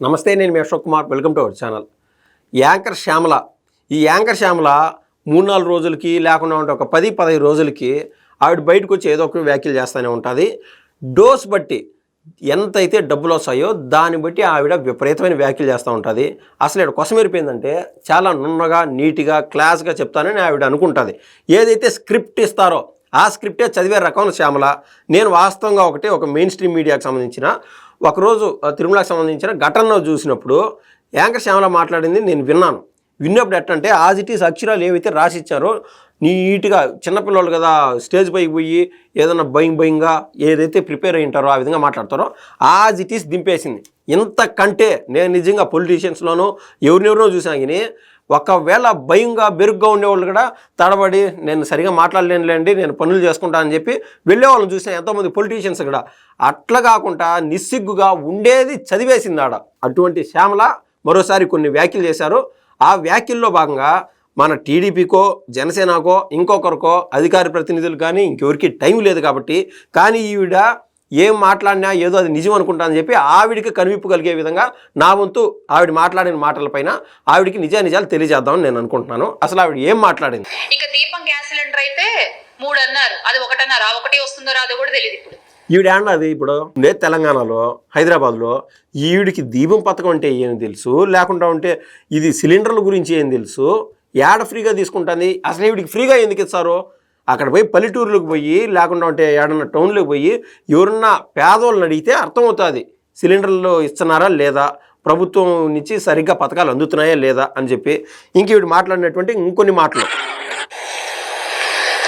నమస్తే నేను మీ Ashok Kumar. Welcome to our channel anchor Shyamala ఈ యాంకర్ శ్యామల మూడు నాలుగు రోజులకి లేకుండా ఉంటే ఒక పది పదహైదు రోజులకి ఆవిడ బయటకు వచ్చి ఏదో ఒక వ్యాఖ్యలు చేస్తూనే ఉంటుంది. డోస్ బట్టి ఎంతైతే డబ్బులు వస్తాయో దాన్ని బట్టి ఆవిడ విపరీతమైన వ్యాఖ్యలు చేస్తూ ఉంటుంది. అసలు ఇక్కడ కొసమెరిపోయిందంటే చాలా నున్నగా నీట్గా క్లాస్గా చెప్తానని ఆవిడ అనుకుంటుంది. ఏదైతే స్క్రిప్ట్ ఇస్తారో ఆ స్క్రిప్టే చదివే రకం శ్యామల. నేను వాస్తవంగా ఒకటి ఒక మెయిన్ స్ట్రీమ్ మీడియాకి సంబంధించిన ఒకరోజు తిరుమలకి తిరుమలకు సంబంధించిన ఘటనలో చూసినప్పుడు యాంకర్ శ్యామల మాట్లాడింది నేను విన్నాను. విన్నప్పుడు ఎట్టంటే ఆజ్ ఇట్ ఈస్ అక్షరాలు ఏవైతే రాసిచ్చారో నీట్గా చిన్నపిల్లలు కదా స్టేజ్ పైకి పోయి ఏదైనా భయం భయంగా ఏదైతే ప్రిపేర్ అయి ఉంటారో ఆ విధంగా మాట్లాడతారో ఆజ్ ఇట్ ఈస్ దింపేసింది. ఇంతకంటే నేను నిజంగా పొలిటీషియన్స్లోనూ ఎవరినెవరినో చూసాను కానీ ఒకవేళ భయంగా బెరుగ్గా ఉండేవాళ్ళు కూడా తడబడి నేను సరిగా మాట్లాడలేనులేండి నేను పనులు చేసుకుంటా అని చెప్పి వెళ్ళేవాళ్ళని చూసాను ఎంతోమంది పొలిటీషియన్స్ కూడా. అట్లా కాకుండా నిస్సిగ్గుగా ఉండేది చదివేసింది ఆడ. అటువంటి శ్యామల మరోసారి కొన్ని వ్యాఖ్యలు చేశారు. ఆ వ్యాఖ్యల్లో భాగంగా మన టీడీపీకో జనసేనకో ఇంకొకరికో అధికార ప్రతినిధులు కానీ ఇంకెవరికి టైం లేదు కాబట్టి కానీ ఈవిడ ఏం మాట్లాడినా ఏదో అది నిజం అనుకుంటా అని చెప్పి ఆవిడికి కనువిప్పు కలిగే విధంగా నా వంతు ఆవిడ మాట్లాడిన మాటలపైన ఆవిడికి నిజా నిజాలు తెలియజేద్దామని నేను అనుకుంటున్నాను. అసలు ఆవిడ ఏం మాట్లాడింది? ఇక దీపం గ్యాస్ సిలిండర్ అయితే మూడు అన్నారు అది ఒకటన్నారు. ఒకటి వస్తుందో రాదో కూడా తెలియదు ఇప్పుడు. ఈవిడ అది ఇప్పుడు ఉండే తెలంగాణలో హైదరాబాద్లో ఈవిడికి దీపం పథకం అంటే ఏం తెలుసు? లేకుండా ఉంటే ఇది సిలిండర్ల గురించి ఏం తెలుసు? ఏడ ఫ్రీగా తీసుకుంటుంది? అసలు ఈవిడికి ఫ్రీగా ఎందుకు ఇస్తారు? అక్కడ పోయి పల్లెటూరులకు పోయి లేకుండా ఉంటే ఏడన్నా టౌన్లోకి పోయి ఎవరన్నా పేదవాళ్ళని అడిగితే అర్థమవుతుంది సిలిండర్లు ఇస్తున్నారా లేదా? ప్రభుత్వం నుంచి సరిగ్గా పథకాలు అందుతున్నాయా లేదా? అని చెప్పి ఇంక ఈవిడ మాట్లాడినటువంటి ఇంకొన్ని మాటలు.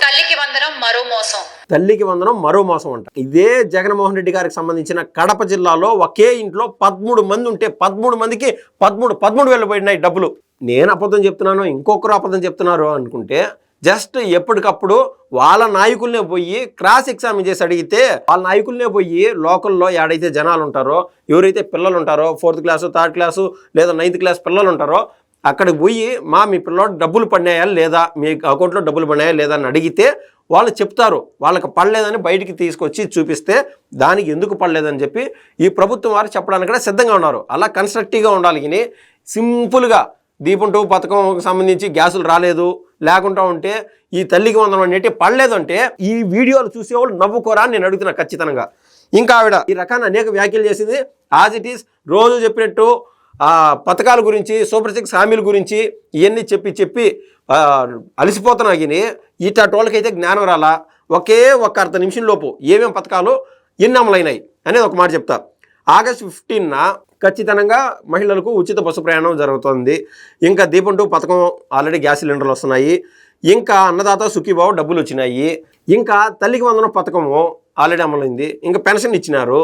తల్లికి వందనం మరో మోసం. తల్లికి వందనం మరో మోసం అంట. ఇదే జగన్మోహన్ రెడ్డి గారికి సంబంధించిన కడప జిల్లాలో ఒకే ఇంట్లో పదమూడు మంది ఉంటే పదమూడు మందికి పదమూడు పదమూడు వేలు పోయినాయి డబ్బులు. నేను అబద్ధం చెప్తున్నాను ఇంకొకరు అబద్ధం చెప్తున్నారు అనుకుంటే జస్ట్ ఎప్పటికప్పుడు వాళ్ళ నాయకుల్నే పోయి క్రాస్ ఎగ్జామిన్ చేసి అడిగితే వాళ్ళ నాయకుల్నే పోయి లోకల్లో ఏడైతే జనాలు ఉంటారో ఎవరైతే పిల్లలు ఉంటారో ఫోర్త్ క్లాసు థర్డ్ క్లాసు లేదా నైన్త్ క్లాస్ పిల్లలు ఉంటారో అక్కడికి పోయి మా మీ పిల్లోడు డబ్బులు పడినాయా లేదా మీ అకౌంట్లో డబ్బులు పడినాయా లేదా అని అడిగితే వాళ్ళు చెప్తారు. వాళ్ళకి పడలేదని బయటికి తీసుకొచ్చి చూపిస్తే దానికి ఎందుకు పడలేదని చెప్పి ఈ ప్రభుత్వం వారు చెప్పడానికి కూడా సిద్ధంగా ఉన్నారు. అలా కన్స్ట్రక్టివ్గా ఉండాలి. కానీ సింపుల్గా దీపం టూ పథకం సంబంధించి గ్యాసులు రాలేదు. లేకుండా ఉంటే ఈ తల్లికి వందనం అనేటి పడలేదు అంటే ఈ వీడియోలు చూసేవాళ్ళు నవ్వుకోరా నేను అడుగుతున్నా ఖచ్చితంగా. ఇంకా ఆవిడ ఈ రకాన్ని అనేక వ్యాఖ్యలు చేసింది. యాజ్ ఇట్ ఈస్ రోజు చెప్పినట్టు పథకాల గురించి సూపర్ సిక్స్ హామీల గురించి ఇవన్నీ చెప్పి చెప్పి అలసిపోతున్నా కానీ ఇటోళ్ళకైతే జ్ఞానం రాలా. ఒకే ఒక అర్ధ నిమిషం లోపు ఏమేం పథకాలు ఎన్ని అమలైనాయి అనేది ఒక మాట చెప్తా. ఆగస్ట్ ఫిఫ్టీన్న ఖచ్చితంగా మహిళలకు ఉచిత బస్సు ప్రయాణం జరుగుతుంది. ఇంకా దీపం టూ పథకం ఆల్రెడీ గ్యాస్ సిలిండర్లు వస్తున్నాయి. ఇంకా అన్నదాత సుఖీబాబు డబ్బులు వచ్చినాయి. ఇంకా తల్లికి వందన పథకము ఆల్రెడీ అమలైంది. ఇంకా పెన్షన్ ఇచ్చినారు.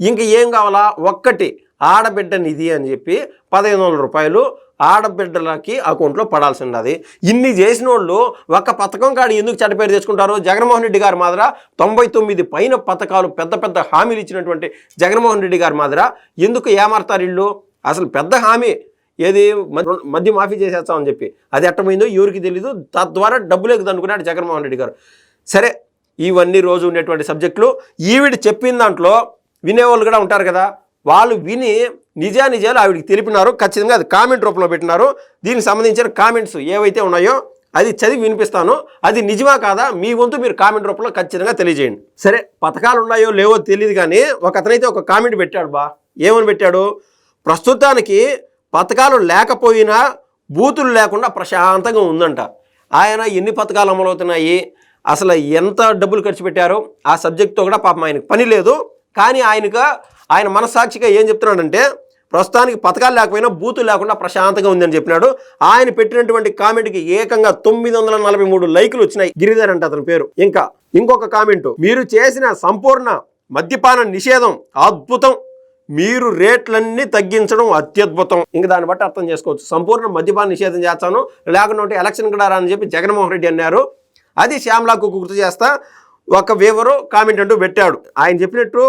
ఇంకా ఏం కావాలా? ఒక్కటి ఆడబిడ్డ నిధి అని చెప్పి పదిహేను వందల రూపాయలు ఆడబిడ్డలకి అకౌంట్లో పడాల్సి ఉన్నది ఇన్ని చేసిన వాళ్ళు ఒక్క పథకం కాడి ఎందుకు చెడ్డపేరు తెచ్చుకుంటారు? జగన్మోహన్ రెడ్డి గారి మాదిర తొంభై తొమ్మిది పైన పథకాలు పెద్ద పెద్ద హామీలు ఇచ్చినటువంటి జగన్మోహన్ రెడ్డి గారి మాదిర ఎందుకు ఏమారుతారు ఇల్లు అసలు పెద్ద హామీ ఏది? మధ్య మద్య మాఫీ చేసేస్తామని చెప్పి. అది ఎట్టమైందో ఎవరికి తెలీదు. తద్వారా డబ్బులకు దండుకున్నాడు జగన్మోహన్ రెడ్డి గారు. సరే ఇవన్నీ రోజు ఉండేటువంటి సబ్జెక్టులు. ఈవిడ చెప్పిన దాంట్లో వినేవాళ్ళు కూడా ఉంటారు కదా. వాళ్ళు విని నిజా నిజాలు ఆవిడకి తెలిపినారు ఖచ్చితంగా అది కామెంట్ రూపంలో పెట్టినారు దీనికి సంబంధించిన కామెంట్స్ ఏవైతే ఉన్నాయో అది చదివి వినిపిస్తాను. అది నిజమా కాదా? మీ వంతు మీరు కామెంట్ రూపంలో ఖచ్చితంగా తెలియజేయండి. సరే పథకాలు ఉన్నాయో లేవో తెలియదు కానీ ఒక అతనైతే ఒక కామెంట్ పెట్టాడు బా. ఏమని పెట్టాడు? ప్రస్తుతానికి పథకాలు లేకపోయినా బూతులు లేకుండా ప్రశాంతంగా ఉందంట. ఆయన ఎన్ని పథకాలు అమలవుతున్నాయి? అసలు ఎంత డబ్బులు ఖర్చు పెట్టారో? ఆ సబ్జెక్ట్తో కూడా పాపం ఆయనకు పని లేదు. కానీ ఆయనగా ఆయన మనస్సాక్షిగా ఏం చెప్తున్నాడంటే ప్రస్తుతానికి పథకాలు లేకపోయినా బూతులు లేకుండా ప్రశాంతంగా ఉందని చెప్పినాడు. ఆయన పెట్టినటువంటి కామెంట్కి ఏకంగా తొమ్మిది వందల నలభై మూడు లైకులు వచ్చినాయి. గిరిధర్ అంటే అతని పేరు. ఇంకా ఇంకొక కామెంట్. మీరు చేసిన సంపూర్ణ మద్యపాన నిషేధం అద్భుతం. మీరు రేట్లన్నీ తగ్గించడం అత్యద్భుతం. ఇంకా దాన్ని బట్టి అర్థం చేసుకోవచ్చు. సంపూర్ణ మద్యపాన నిషేధం చేస్తాను. లేకుండా ఉంటే ఎలక్షన్ కూడా రాని చెప్పి జగన్మోహన్ రెడ్డి అన్నారు. అది శ్యామ్లాకు గుర్తు చేస్తా. ఒక వేవరు కామెంట్ అంటూ పెట్టాడు. ఆయన చెప్పినట్టు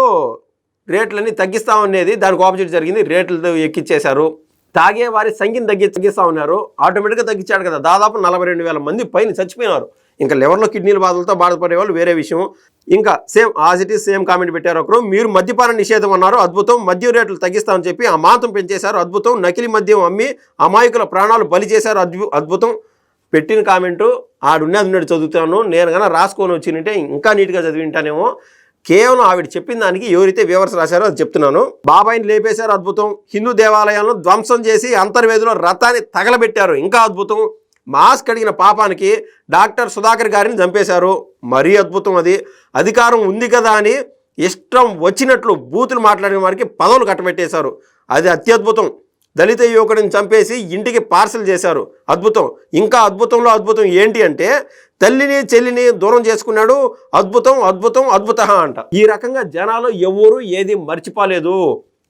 రేట్లన్నీ తగ్గిస్తామనేది దానికి ఆపోజిట్ జరిగింది. రేట్లు ఎక్కిచ్చేశారు. తాగే వారి సంఖ్యను తగ్గి తగ్గిస్తా ఉన్నారు. ఆటోమేటిక్గా తగ్గించాడు కదా. దాదాపు నలభై రెండు వేల మంది పైన చచ్చిపోయినారు. ఇంకా లివర్లో కిడ్నీల బాధలతో బాధపడే వాళ్ళు వేరే విషయం. ఇంకా same as it is same comment పెట్టారు ఒకరు. మీరు మద్యపాన నిషేధం అన్నారు. అద్భుతం. మద్యం రేట్లు తగ్గిస్తామని చెప్పి ఆ పెంచేశారు. అద్భుతం. నకిలీ మద్యం అమ్మి అమాయకుల ప్రాణాలు బలి చేశారు. అద్భుతం. పెట్టిన కామెంటు ఆడున్నది ఉన్నట్టు చదువుతాను. నేను కన్నా రాసుకొని వచ్చిందంటే ఇంకా నీట్గా చదివింటానేమో. కేవలం ఆవిడ చెప్పిన దానికి ఎవరైతే వివర్స్ రాశారో అది చెప్తున్నాను. బాబాయిని లేపేశారు అద్భుతం. హిందూ దేవాలయాలను ధ్వంసం చేసి అంతర్వేదిలో రథాన్ని తగలబెట్టారు. ఇంకా అద్భుతం. మాస్క్ అడిగిన పాపానికి డాక్టర్ సుధాకర్ గారిని చంపేశారు. మరీ అద్భుతం అది. అధికారం ఉంది కదా అని ఇష్టం వచ్చినట్లు బూతులు మాట్లాడిన వారికి పదవులు కట్టబెట్టేశారు. అది అత్యద్భుతం. దళిత యువకుడిని చంపేసి ఇంటికి పార్సల్ చేశారు. అద్భుతం. ఇంకా అద్భుతంలో అద్భుతం ఏంటి అంటే తల్లిని చెల్లిని దూరం చేసుకున్నాడు. అద్భుతం అద్భుతం అద్భుత అంట. ఈ రకంగా జనాలు ఎవరు ఏది మర్చిపోలేదు.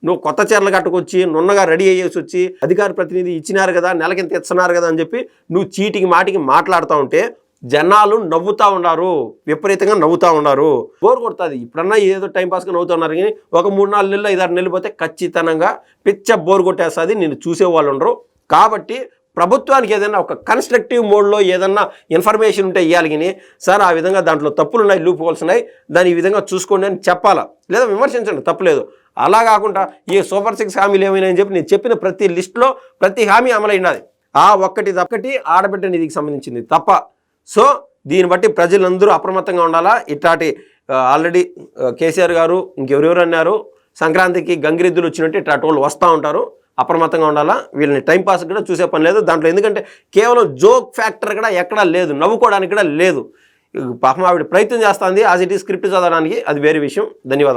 నువ్వు కొత్త చీరలు కట్టుకొచ్చి నున్నగా రెడీ అయ్యేసి వచ్చి అధికార ప్రతినిధి ఇచ్చినారు కదా నెలకింత ఇస్తున్నారు కదా అని చెప్పి నువ్వు చీటికి మాటికి మాట్లాడుతూ ఉంటే జనాలు నవ్వుతూ ఉన్నారు. విపరీతంగా నవ్వుతూ ఉన్నారు. బోర్ కొడుతుంది. ఇప్పుడన్నా ఏదో టైంపాస్గా నవ్వుతున్నారు కానీ ఒక మూడు నాలుగు నెలలు ఐదారు నెలలు పోతే ఖచ్చితంగా పిచ్చ బోర్ కొట్టేస్తుంది. నేను చూసేవాళ్ళు ఉండరు. కాబట్టి ప్రభుత్వానికి ఏదైనా ఒక కన్స్ట్రక్టివ్ మోడ్లో ఏదన్నా ఇన్ఫర్మేషన్ ఉంటే ఇవ్వాలి కానీ సార్ ఆ విధంగా దాంట్లో తప్పులు ఉన్నాయి లూప్ హోల్స్ ఉన్నాయి దాన్ని ఈ విధంగా చూసుకోండి అని చెప్పాలా? లేదా విమర్శించండి తప్పులేదు. అలా కాకుండా ఈ సూపర్ సిక్స్ హామీలు ఏమైనా అని చెప్పి నేను చెప్పిన ప్రతి లిస్టులో ప్రతి హామీ అమలైనది. ఆ ఒక్కటి తప్పటి ఆడబిడ్డ నిధికి సంబంధించింది తప్ప. సో దీన్ని బట్టి ప్రజలందరూ అప్రమత్తంగా ఉండాలా? ఇట్లాంటి ఆల్రెడీ కేసీఆర్ గారు ఇంకెవరెవరు అన్నారు? సంక్రాంతికి గంగిరెద్దులు వచ్చినట్టు ఇట్లా వాళ్ళు వస్తూ ఉంటారు. అప్రమత్తంగా ఉండాలా? వీళ్ళని టైంపాస్ కూడా చూసే పని లేదు. దాంట్లో ఎందుకంటే కేవలం జోక్ ఫ్యాక్టర్ కూడా ఎక్కడా లేదు. నవ్వుకోవడానికి కూడా లేదు. పాపం ఆవిడ ప్రయత్నం చేస్తుంది. యాజ్ ఇట్ ఈ స్క్రిప్ట్ చదవడానికి అది వేరే విషయం. ధన్యవాదాలు.